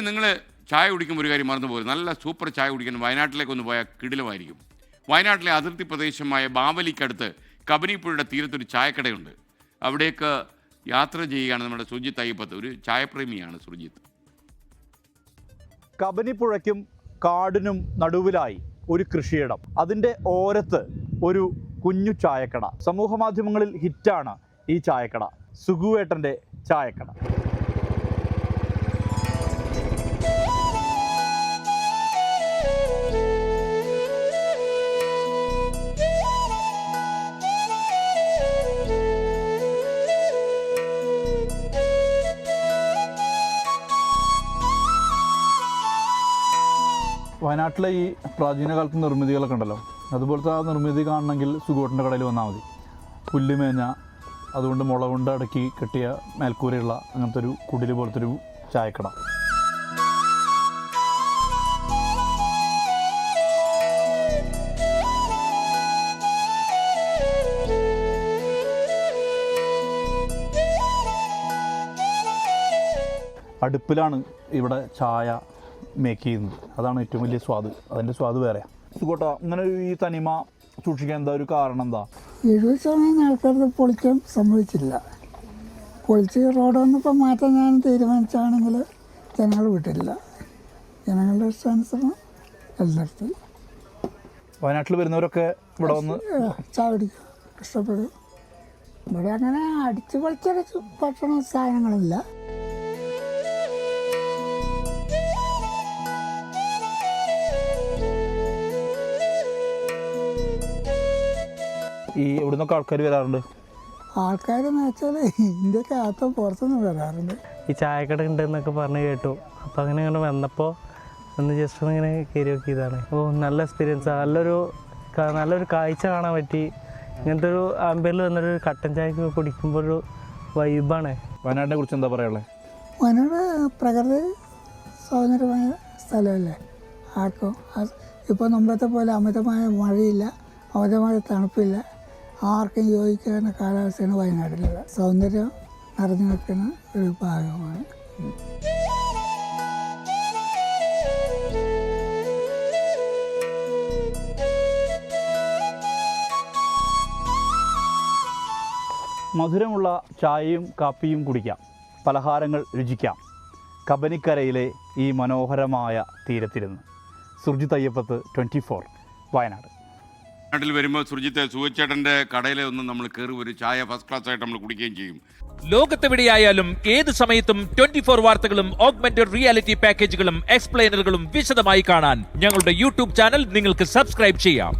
നിങ്ങൾ ചായ കുടിക്കുമ്പോൾ ഒരു കാര്യം മറന്നു പോകും നല്ല സൂപ്പർ ചായ കുടിക്കാൻ വയനാട്ടിലേക്ക് ഒന്ന് പോയാൽ കിടിലമായിരിക്കും. വയനാട്ടിലെ അതിർത്തി പ്രദേശമായ ബാവലിക്കടുത്ത് കബനിപ്പുഴയുടെ തീരത്തൊരു ചായക്കടയുണ്ട്. അവിടേക്ക് യാത്ര ചെയ്യുകയാണ് നമ്മുടെ സുജിത്ത് അയ്യപ്പത്ത്. ഒരു ചായപ്രേമിയാണ് സുജിത്ത്. കബനിപ്പുഴയ്ക്കും കാടിനും നടുവിലായി ഒരു കൃഷിയിടം. അതിന്റെ ഓരത്ത് ഒരു കുഞ്ഞു ചായക്കട. സമൂഹ മാധ്യമങ്ങളിൽ ഹിറ്റാണ് ഈ ചായക്കട. സുഗുവേട്ടന്റെ ചായക്കട. വയനാട്ടിലെ ഈ പ്രാചീന കാലത്ത് നിർമ്മിതികളൊക്കെ ഉണ്ടല്ലോ. അതുപോലത്തെ ആ നിർമ്മിതി കാണണമെങ്കിൽ സുഗോട്ടിന്റെ കടയിൽ വന്നാൽ മതി. പുല്ലുമേഞ്ഞ അതുകൊണ്ട് മുള കൊണ്ട് അടക്കി കെട്ടിയ മേൽക്കൂരയുള്ള അങ്ങനത്തെ ഒരു കുടിൽ പോലത്തെ ഒരു ചായക്കട. അടുപ്പിലാണ് ഇവിടെ ചായ മേക്ക് ചെയ്യുന്നത്. അതാണ് ഏറ്റവും വലിയ സ്വാദ്. അതിന്റെ സ്വാദ് വേറെ. സുഖോട്ട ഇങ്ങനെ ഈ തനിമ സൂക്ഷിക്കാൻ എന്താ ഒരു കാരണം എന്താ? എഴുപത് ശതമാനം ആൾക്കാർക്ക് പൊളിക്കാൻ സമ്മതിച്ചില്ല. പൊളിച്ച് റോഡ് വന്നപ്പോൾ മാറ്റാൻ ഞാൻ തീരുമാനിച്ചാണെങ്കിൽ ജനങ്ങൾ വിട്ടില്ല. ജനങ്ങളുടെ ഇഷ്ടാനുസരണം എല്ലായിടത്തും. വയനാട്ടിൽ വരുന്നവരൊക്കെ ഇവിടെ വന്ന് ചായ കുടിക്കും ഇഷ്ടപ്പെടും ഇവിടെ അങ്ങനെ അടിച്ച് പൊളിച്ചടിച്ച് ഭക്ഷണ സാധനങ്ങളില്ല. ഈ ഇവിടുന്നൊക്കെ ആൾക്കാർ വരാറുണ്ട്? ആൾക്കാരെന്ന് വെച്ചാൽ ഇന്ത്യയ്ക്ക് അകത്തും പുറത്തുനിന്ന് വരാറുണ്ട്. ഈ ചായക്കട ഉണ്ടെന്നൊക്കെ പറഞ്ഞ് കേട്ടു. അപ്പോൾ അങ്ങനെ അങ്ങനെ വന്നപ്പോൾ ഒന്ന് ജസ്റ്റ് ഒന്ന് ഇങ്ങനെ കയറി നോക്കിയതാണ്. ഓ നല്ല എക്സ്പീരിയൻസ് നല്ലൊരു നല്ലൊരു കാഴ്ച കാണാൻ പറ്റി. ഇങ്ങനത്തെ ഒരു ആമ്പേരിൽ വന്നൊരു കട്ടൻ ചായക്ക് കുടിക്കുമ്പോൾ ഒരു വൈബാണ് വയനാടിനെ കുറിച്ച് എന്താ പറയുള്ളത് വയനാട് പ്രകൃതി സൗന്ദര്യമായ സ്ഥലമല്ലേ? ആർക്കും ഇപ്പോൾ മുമ്പത്തെ പോലെ അമിതമായ മഴയില്ല അമിതമായ തണുപ്പില്ല. ആർക്കും യോജിക്കാവുന്ന കാലാവസ്ഥയാണ് വയനാട്ടിലുള്ള സൗന്ദര്യം നിറഞ്ഞു നിൽക്കുന്ന ഒരു ഭാഗമാണ്. മധുരമുള്ള ചായയും കാപ്പിയും കുടിക്കാം. പലഹാരങ്ങൾ രുചിക്കാം. കബനിക്കരയിലെ ഈ മനോഹരമായ തീരത്തിരുന്ന്. Surjith Ayyappath twenty four Wayanad. നാട്ടിൽ വരുമ്പോൾ സുർജിത്തെ സുഖച്ചേട്ടന്റെ കടയിലെ ഒന്ന് നമ്മൾ കയറി ഒരു ചായ ഫസ്റ്റ് ക്ലാസ് ആയിട്ട് നമ്മൾ കുടിക്കുകയും ചെയ്യും. ലോകത്തെവിടെയായാലും ഏത് സമയത്തും ട്വന്റി ഫോർ വാർത്തകളും ഓഗ്മെന്റഡ് റിയാലിറ്റി പാക്കേജുകളും എക്സ്പ്ലെയിനറുകളും വിശദമായി കാണാൻ ഞങ്ങളുടെ യൂട്യൂബ് ചാനൽ നിങ്ങൾക്ക് സബ്സ്ക്രൈബ് ചെയ്യാം.